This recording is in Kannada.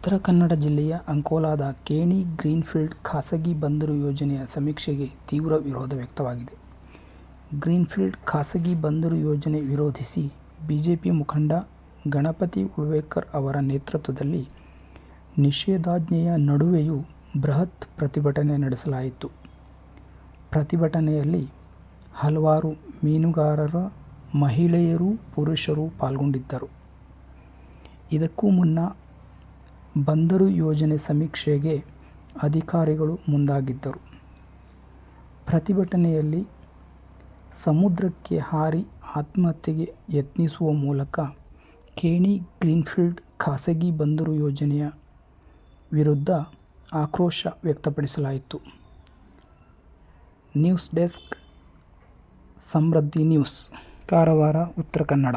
ಉತ್ತರ ಕನ್ನಡ ಜಿಲ್ಲೆಯ ಅಂಕೋಲಾದ ಕೇಣಿ ಗ್ರೀನ್ಫೀಲ್ಡ್ ಖಾಸಗಿ ಬಂದರು ಯೋಜನೆಯ ಸಮೀಕ್ಷೆಗೆ ತೀವ್ರ ವಿರೋಧ ವ್ಯಕ್ತವಾಗಿದೆ. ಗ್ರೀನ್ಫೀಲ್ಡ್ ಖಾಸಗಿ ಬಂದರು ಯೋಜನೆ ವಿರೋಧಿಸಿ ಬಿಜೆಪಿ ಮುಖಂಡ ಗಣಪತಿ ಉಳ್ವೇಕರ್ ಅವರ ನೇತೃತ್ವದಲ್ಲಿ ನಿಷೇಧಾಜ್ಞೆಯ ನಡುವೆಯೂ ಬೃಹತ್ ಪ್ರತಿಭಟನೆ ನಡೆಸಲಾಯಿತು. ಪ್ರತಿಭಟನೆಯಲ್ಲಿ ಹಲವಾರು ಮೀನುಗಾರರ ಮಹಿಳೆಯರು, ಪುರುಷರು ಪಾಲ್ಗೊಂಡಿದ್ದರು. ಇದಕ್ಕೂ ಮುನ್ನ ಬಂದರು ಯೋಜನೆ ಸಮೀಕ್ಷೆಗೆ ಅಧಿಕಾರಿಗಳು ಮುಂದಾಗಿದ್ದರು. ಪ್ರತಿಭಟನೆಯಲ್ಲಿ ಸಮುದ್ರಕ್ಕೆ ಹಾರಿ ಆತ್ಮಹತ್ಯೆಗೆ ಯತ್ನಿಸುವ ಮೂಲಕ ಕೇಣಿ ಗ್ರೀನ್ಫೀಲ್ಡ್ ಖಾಸಗಿ ಬಂದರು ಯೋಜನೆಯ ವಿರುದ್ಧ ಆಕ್ರೋಶ ವ್ಯಕ್ತಪಡಿಸಲಾಯಿತು. News desk Samruddhi news, Karwar, Uttara Kannada